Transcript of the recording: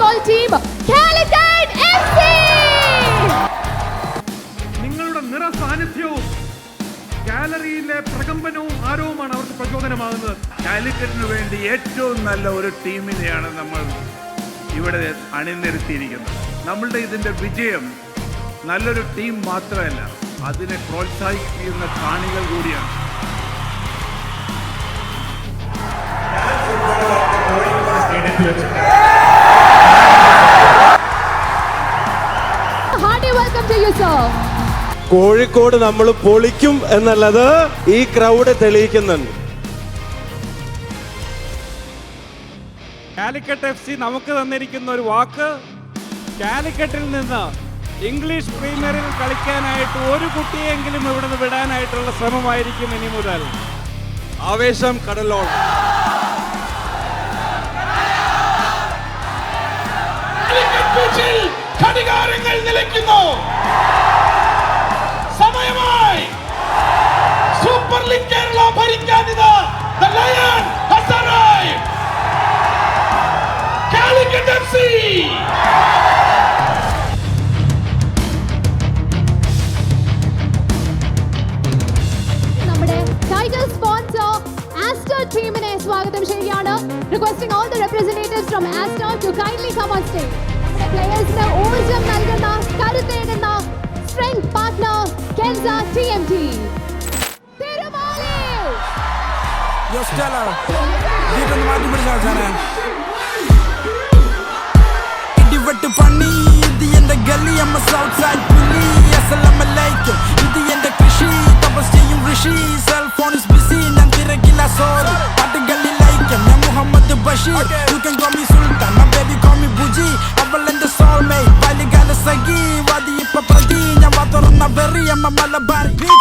Football team Calicut നിങ്ങളുടെ നിറ സാന്നിധ്യവും ഗാലറിയിലെ പ്രകമ്പനവും ആരവുമാണ് അവർക്ക് പ്രചോദനമാകുന്നത്. കാലിക്കറ്റിന് വേണ്ടി ഏറ്റവും നല്ല ഒരു ടീമിനെയാണ് നമ്മൾ ഇവിടെ അണിനിരത്തിയിരിക്കുന്നത്. നമ്മളുടെ ഇതിന്റെ വിജയം നല്ലൊരു ടീം മാത്രമല്ല അതിനെ പ്രോത്സാഹിപ്പിക്കുന്ന കാണികൾ കൂടിയാണ്. കോഴിക്കോട് നമ്മൾ പൊളിക്കും എന്നുള്ളത് ഈ ക്രൗഡ് തെളിയിക്കുന്നുണ്ട്. കാലിക്കറ്റ് എഫ് സി നമുക്ക് തന്നിരിക്കുന്ന ഒരു വാക്ക് കാലിക്കറ്റിൽ നിന്ന് ഇംഗ്ലീഷ് പ്രീമിയറിൽ കളിക്കാനായിട്ട് ഒരു കുട്ടിയെങ്കിലും ഇവിടുന്ന് വിടാനായിട്ടുള്ള ശ്രമമായിരിക്കും ഇനി മുതൽ. ആവേശം കടലോളം ഘടികാരങ്ങൾ നിലയ്ക്കുന്നു. ഭരിക്കാനിത് The Lion has arrived. Calicut FC. നമ്മുടെ ടൈറ്റിൽ സ്പോൺസർ ആസ്റ്റർ ടീമിനെ സ്വാഗതം ചെയ്യുകയാണ് requesting all the representatives from Aster to kindly come on stage നമ്മുടെ പ്ലേയേഴ്സിന് ഊർജം നൽകുന്ന കരുത്തേകുന്ന strength partner Kenza T M T ജോസ്റ്റലോ വീട്ടൊന്ന് മാറ്റി പിടിച്ചാ ചാനേ ഇടിവെട്ട് പണി ഇത് എന്റെ ഗല്ലി അമ്മ സൗത്ത് സൈഡ് പുലി അസലമ്മ ലൈക്കും ഇത് എന്റെ കൃഷി തപസ് ചെയ്യും ഋഷി സെൽ ഫോൺ ഇസ് ബിസി ഞാൻ തിരക്കില്ല സോറി പാട്ടുകളിൽ ലൈക്കും ഞാൻ Muhammad Basheer you can call me Sultan my baby call me Bujji അവൾ എന്റെ സോൾമേറ്റ് ബാല്യകാല സഖി വാദി ഇപ്പ പ്രതി ഞാൻ വാ തുറന്ന വെറി അമ്മ മലബാർ ബീച്ച്